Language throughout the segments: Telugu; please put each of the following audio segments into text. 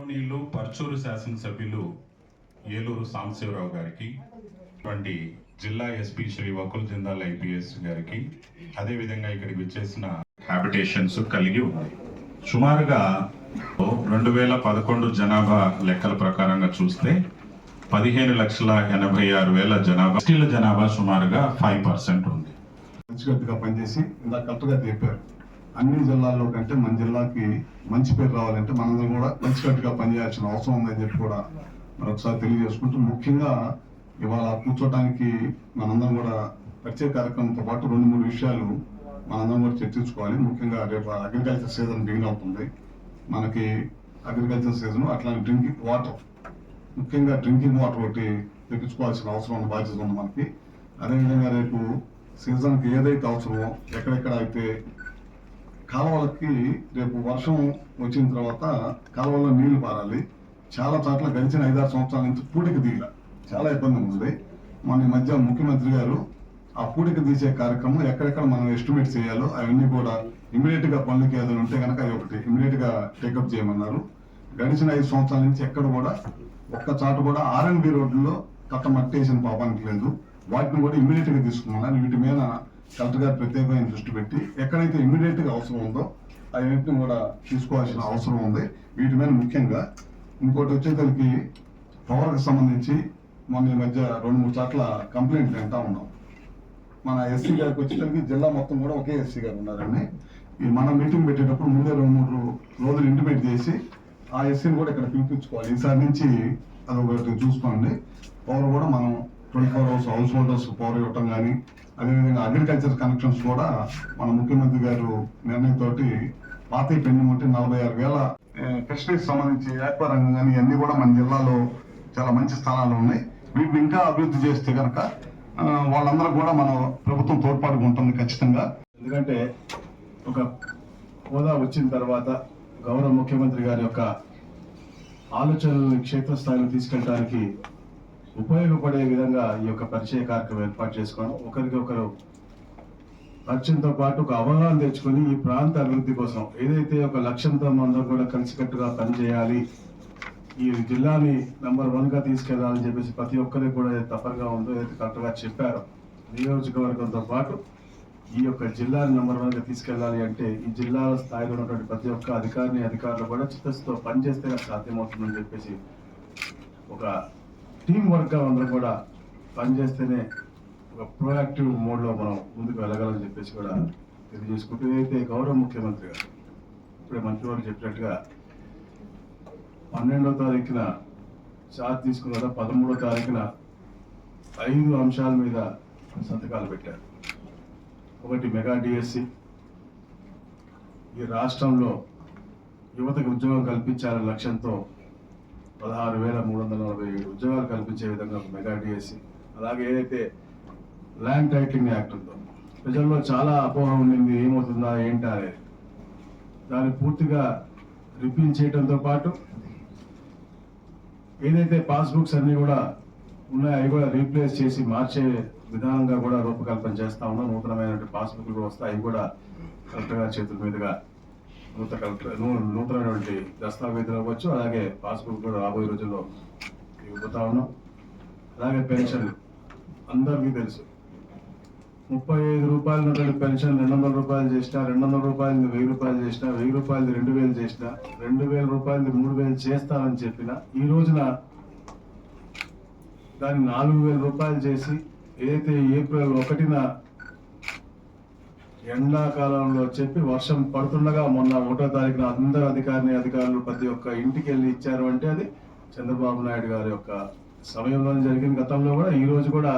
గౌరవనీయులు పర్చూరు శాసనసభ్యులు ఏలూరు సాంబశివరావు గారికి వంటి జిల్లా ఎస్పీ శ్రీ వకుల్ జిందాల్ ఐపీఎస్ గారికి అదేవిధంగా ఇక్కడికి వచ్చేసిన హ్యాబిటేషన్స్ కలిగి ఉన్నాయి. సుమారుగా రెండు వేల పదకొండు జనాభా లెక్కల ప్రకారంగా చూస్తే పదిహేను లక్షల ఎనభై ఆరు వేల జనాభా ఎస్టీల జనాభా సుమారుగా ఫైవ్ పర్సెంట్ ఉంది. మంచికట్టుగా పనిచేసి ఇందాక కరెక్ట్గా చెప్పారు. అన్ని జిల్లాల్లో కంటే మన జిల్లాకి మంచి పేరు రావాలంటే మనందరం కూడా మంచికట్టుగా పనిచేయాల్సిన అవసరం ఉందని చెప్పి కూడా మరొకసారి తెలియజేసుకుంటూ ముఖ్యంగా ఇవాళ కూర్చోటానికి మనందరం కూడా ప్రత్యేక కార్యక్రమంతో పాటు రెండు మూడు విషయాలు మనందరం కూడా చర్చించుకోవాలి. ముఖ్యంగా రేపు అగ్రికల్చర్ సీజన్ బిగిన్ అవుతుంది. మనకి అగ్రికల్చర్ సీజన్ అట్లాంటి డ్రింకింగ్ వాటర్ ముఖ్యంగా డ్రింకింగ్ వాటర్ ఒకటి తెప్పించుకోవాల్సిన అవసరం ఉన్న బాధ్యత ఉంది మనకి. అదేవిధంగా రేపు సీజన్కి ఏదైతే అవసరమో ఎక్కడెక్కడ అయితే కాలువలకి రేపు వర్షం వచ్చిన తర్వాత కాలువల్లో నీళ్ళు పారాలి. చాలా చోట్ల గడిచిన ఐదారు సంవత్సరాల నుంచి పూడిక దిగల చాలా ఇబ్బంది ఉంది మన ఈ మధ్య ముఖ్యమంత్రి గారు ఆ పూడిక తీసే కార్యక్రమం ఎక్కడెక్కడ మనం ఎస్టిమేట్ చేయాలో అవన్నీ కూడా ఇమీడియట్గా పనులకి ఏదైనా ఉంటే కనుక అది ఒకటి ఇమీడియట్గా టేకప్ చేయమన్నారు. గడిచిన ఐదు సంవత్సరాల నుంచి ఎక్కడ కూడా ఒక్క చాట కూడా ఆర్ఎన్బి రోడ్లో కట్ట మట్టేసిన పాపానికి లేదు. వాటిని కూడా ఇమీడియట్గా తీసుకున్నాను వీటి మీద కలెక్టర్ గారు ప్రత్యేకమైన దృష్టి పెట్టి ఎక్కడైతే ఇమీడియట్గా అవసరం ఉందో అవన్నింటిని కూడా తీసుకోవాల్సిన అవసరం ఉంది. వీటి మీద ముఖ్యంగా ఇంకోటి వచ్చేసరికి పవర్కి సంబంధించి మొన్న ఈ మధ్య రెండు మూడు చోట్ల కంప్లైంట్లు వింటా ఉన్నాం. మన ఎస్సీ గారికి వచ్చేసరికి జిల్లా మొత్తం కూడా ఒకే ఎస్సీ గారు ఉన్నారండి. ఈ మనం మీటింగ్ పెట్టేటప్పుడు ముందే రెండు మూడు రోజులు ఇంటిమేట్ చేసి ఆ ఎస్సీని కూడా ఇక్కడ పిలిపించుకోవాలి. ఈసారి నుంచి అది ఒకటి చూసుకోండి. పవర్ కూడా మనం twenty four hours householders power ఇవ్వటం కానీ అదేవిధంగా అగ్రికల్చర్ కనెక్షన్స్ కూడా మన ముఖ్యమంత్రి గారు నిర్ణయంతోటి పాతి పెండింగ్ ఉంటే నలభై ఆరు వేల ఫిషరీస్ సంబంధించి ఆక్వా రంగం కానీ ఇవన్నీ కూడా మన జిల్లాలో చాలా మంచి స్థానాలు ఉన్నాయి. వీటిని ఇంకా అభివృద్ధి చేస్తే కనుక వాళ్ళందరూ కూడా మన ప్రభుత్వం తోడ్పాటుగా ఉంటుంది ఖచ్చితంగా. ఎందుకంటే ఒక హోదా వచ్చిన తర్వాత గౌరవ ముఖ్యమంత్రి గారి యొక్క ఆలోచనలను క్షేత్రస్థాయిలో తీసుకెళ్ళడానికి ఉపయోగపడే విధంగా ఈ యొక్క పరిచయ కార్యక్రమం ఏర్పాటు చేసుకోవడం ఒకరికి ఒకరు పరిచయంతో పాటు ఒక అవగాహన తెచ్చుకొని ఈ ప్రాంత అభివృద్ధి కోసం ఏదైతే ఒక లక్ష్యంతో మనందరం కూడా కలిసికట్టుగా పనిచేయాలి ఈ జిల్లాని నంబర్ వన్గా తీసుకెళ్ళాలని చెప్పేసి ప్రతి ఒక్కరికి కూడా తప్పనిగా ఉందో ఏదైతే కరెక్ట్గా చెప్పారో నియోజకవర్గంతో పాటు ఈ యొక్క జిల్లాని నంబర్ వన్గా తీసుకెళ్ళాలి తీసుకెళ్ళాలి అంటే ఈ జిల్లా స్థాయిలో ఉన్నటువంటి ప్రతి ఒక్క అధికారిని అధికారులు కూడా చిత్తశుద్ధితో పనిచేస్తే సాధ్యమవుతుందని చెప్పేసి ఒక టీం వర్క్గా అందరూ కూడా పనిచేస్తేనే ఒక ప్రోయాక్టివ్ మోడ్లో మనం ముందుకు వెళ్ళగలని చెప్పేసి కూడా తెలియజేసుకుంటూ అయితే గౌరవ ముఖ్యమంత్రి గారు ఇప్పుడే మంత్రి వారు చెప్పినట్టుగా పన్నెండో తారీఖున చార్జ్ తీసుకున్న పదమూడో తారీఖున ఐదు అంశాల మీద సంతకాలు పెట్టారు. ఒకటి మెగా డిఎస్సి ఈ రాష్ట్రంలో యువతకు ఉద్యోగం కల్పించాలనే లక్ష్యంతో పదహారు వేల మూడు వందల నలభై ఏడు ఉద్యోగాలు కల్పించే విధంగా మెగా డిఎస్సి. అలాగే ఏదైతే ల్యాండ్ టైటిలింగ్ యాక్ట్ ఉందో ప్రజల్లో చాలా అపోహ ఉండింది ఏమవుతుందా ఏంటా అనేది. దాన్ని పూర్తిగా రిపీల్ చేయడంతో పాటు ఏదైతే పాస్బుక్స్ అన్నీ కూడా ఉన్నాయో అవి కూడా రీప్లేస్ చేసి మార్చే విధానంగా కూడా రూపకల్పన చేస్తా ఉన్నాం. నూతనమైనటువంటి పాస్బుక్లు కూడా వస్తాయి అవి కూడా కరెక్ట్గా చేతుల మీదుగా నూతన కలెక్టర్ నూ- నూతనమైనటువంటి దస్తావేజులు అవ్వచ్చు. అలాగే పాస్బుక్ కూడా రాబోయే రోజుల్లో ఇవ్వబోతా ఉన్నాం. అలాగే పెన్షన్ అందరికీ తెలుసు. ముప్పై ఐదు రూపాయలు ఉన్నటువంటి పెన్షన్ రెండు వందల రూపాయలు చేసినా రెండు వందల రూపాయలు వెయ్యి రూపాయలు చేసినా వెయ్యి రూపాయలు రెండు వేలు చేసినా రెండు వేల రూపాయలు మూడు వేలు చేస్తానని చెప్పిన ఈ రోజున దాన్ని నాలుగు వేల రూపాయలు చేసి ఏదైతే ఏప్రిల్ ఒకటిన ఎండాకాలంలో చెప్పి వర్షం పడుతుండగా మొన్న ఒకటో తారీఖున అందరు అధికారిని అధికారులు ప్రతి ఒక్క ఇంటికి వెళ్ళి ఇచ్చారు అంటే అది చంద్రబాబు నాయుడు గారి యొక్క సమయంలో జరిగిన గతంలో కూడా ఈ రోజు కూడా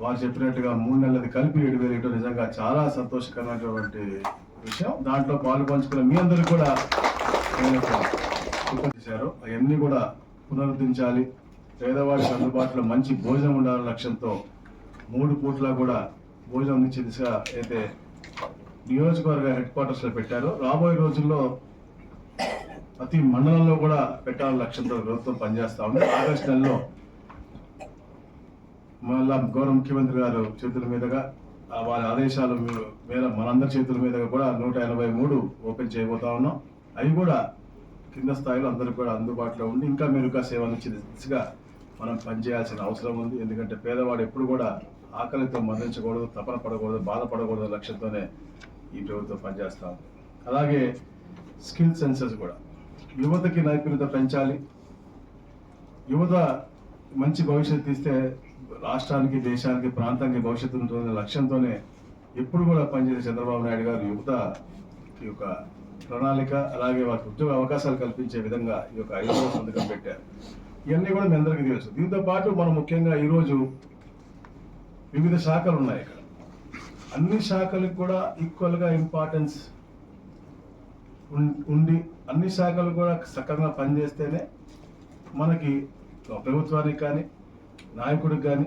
వారు చెప్పినట్టుగా మూడు నెలలది కలిపి ఏడు వేలు ఇవ్వడం నిజంగా చాలా సంతోషకరమైనటువంటి విషయం. దాంట్లో పాలు పంచుకున్న మీ అందరికి కూడా చేశారు. అవన్నీ కూడా పునరుద్ధరించాలి. పేదవాడికి అందుబాటులో మంచి భోజనం ఉండాలనే లక్ష్యంతో మూడు పూట్ల కూడా భోజనం అందించే దిశగా అయితే నియోజకవర్గ హెడ్ క్వార్టర్స్లో పెట్టారు. రాబోయే రోజుల్లో ప్రతి మండలంలో కూడా పెట్టాలని లక్ష్యంతో ప్రభుత్వం పనిచేస్తా ఉంది. ఆగస్టు నెలలో మళ్ళా గౌరవ ముఖ్యమంత్రి గారు చేతుల మీదుగా వారి ఆదేశాల మీద మనందరి చేతుల మీదుగా కూడా నూట ఎనభై మూడు ఓపెన్ చేయబోతా ఉన్నాం. అవి కూడా కింద స్థాయిలో అందరికి కూడా అందుబాటులో ఉండి ఇంకా మెరుగ్గా సేవలు ఇచ్చే దిశగా మనం పనిచేయాల్సిన అవసరం ఉంది. ఎందుకంటే పేదవాడు ఎప్పుడు కూడా ఆకలితో మరణించకూడదు తపన పడకూడదు బాధపడకూడదు లక్ష్యంతోనే ఈ ప్రభుత్వం పనిచేస్తా ఉంది. అలాగే స్కిల్ సెన్సెస్ కూడా. యువతకి నైపుణ్యత పెంచాలి. యువత మంచి భవిష్యత్తు ఇస్తే రాష్ట్రానికి దేశానికి ప్రాంతానికి భవిష్యత్తు ఉంటుందనే లక్ష్యంతోనే ఎప్పుడు కూడా పనిచేసే చంద్రబాబు నాయుడు గారు యువత ఈ యొక్క ప్రణాళిక అలాగే వారికి ఉద్యోగ అవకాశాలు కల్పించే విధంగా ఈ యొక్క ఐదో సంతకం పెట్టారు. ఇవన్నీ కూడా మీ అందరికీ తెలుసు. దీంతో పాటు మనం ముఖ్యంగా ఈరోజు వివిధ శాఖలు ఉన్నాయి ఇక్కడ. అన్ని శాఖలకు కూడా ఈక్వల్గా ఇంపార్టెన్స్ ఉం- ఉండి అన్ని శాఖలు కూడా సక్రమంగా పనిచేస్తేనే మనకి ప్రభుత్వానికి కానీ నాయకుడికి కానీ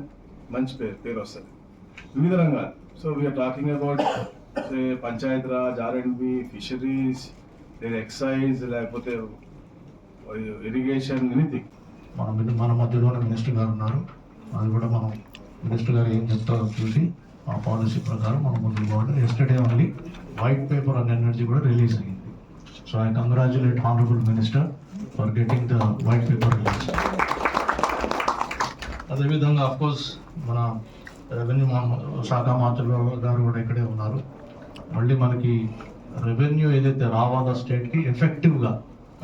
మంచి పేరు పేరు వస్తుంది. వివిధ రంగాలు. So we're talking about panchayat raj R and B fisheries లేదా ఎక్సైజ్ లేకపోతే ఇరిగేషన్ ఎనీథింగ్ మన మీద- మన మధ్యలోనే మినిస్టర్ గారు ఉన్నారు. అది కూడా మనం మినిస్టర్ గారు ఏం చెప్తారో చూసి ఆ పాలసీ ప్రకారం మనం ముందుకు పోవాలి. ఎస్టర్డే ఓన్లీ వైట్ పేపర్ అనే ఎనర్జీ కూడా రిలీజ్ అయ్యింది. So I congratulate honourable minister for getting the white paper release అదేవిధంగా అఫ్కోర్స్ మన రెవెన్యూ శాఖ మంత్రులు గారు కూడా ఇక్కడే ఉన్నారు. మళ్ళీ మనకి రెవెన్యూ ఏదైతే రావాలో స్టేట్కి ఎఫెక్టివ్గా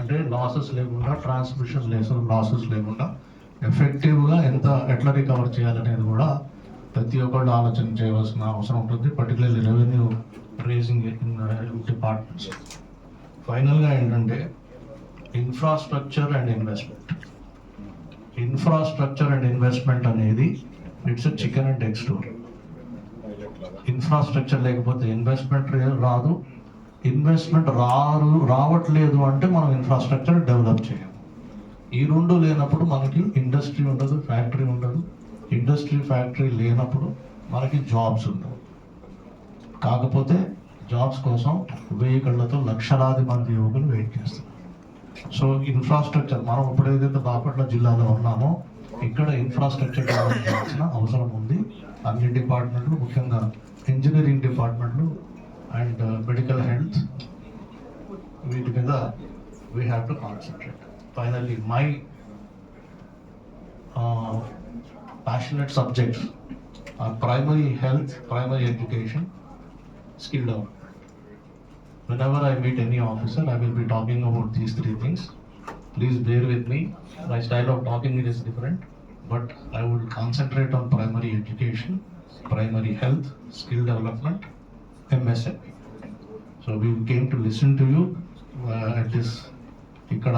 అంటే లాసెస్ లేకుండా ట్రాన్స్మిషన్ లేసు లాసెస్ లేకుండా ఎఫెక్టివ్గా ఎంత ఎట్లా రికవర్ చేయాలనేది కూడా ప్రతి ఒక్కళ్ళు ఆలోచన చేయవలసిన అవసరం ఉంటుంది పర్టికులర్లీ రెవెన్యూ రేజింగ్ డిపార్ట్మెంట్స్ ఫైనల్గా ఏంటంటే infrastructure and investment infrastructure and investment అనేది it's chicken and egg store infrastructure లేకపోతే ఇన్వెస్ట్మెంట్ రాదు. ఇన్వెస్ట్మెంట్ రారు రావట్లేదు అంటే మనం ఇన్ఫ్రాస్ట్రక్చర్ డెవలప్ చేయాలి ఈ రెండు లేనప్పుడు మనకి ఇండస్ట్రీ ఉండదు ఫ్యాక్టరీ ఉండదు. ఇండస్ట్రీ ఫ్యాక్టరీ లేనప్పుడు మనకి జాబ్స్ ఉండవు. కాకపోతే జాబ్స్ కోసం వెయ్యి కళ్ళతో లక్షలాది మంది యువకులు వెయిట్ చేస్తారు సో ఇన్ఫ్రాస్ట్రక్చర్ మనం ఇప్పుడు ఏదైతే బాపట్ల జిల్లాలో ఉన్నామో ఇక్కడ ఇన్ఫ్రాస్ట్రక్చర్ డెవలప్ చేయాల్సిన అవసరం ఉంది. అన్ని డిపార్ట్మెంట్లు ముఖ్యంగా ఇంజనీరింగ్ డిపార్ట్మెంట్లు అండ్ మెడికల్ హెల్త్ వీటి మీద we have to concentrate Finally my passionate subjects are primary health, primary education, skill development. Whenever I meet any officer, I will be talking about these three things. Please bear with me. My style of talking it is different, but I will concentrate on primary education, primary health, skill development, MSME. So we came to listen to you uh, at this ఇక్కడ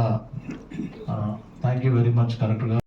థ్యాంక్ యూ వెరీ మచ్ కరెక్ట్గా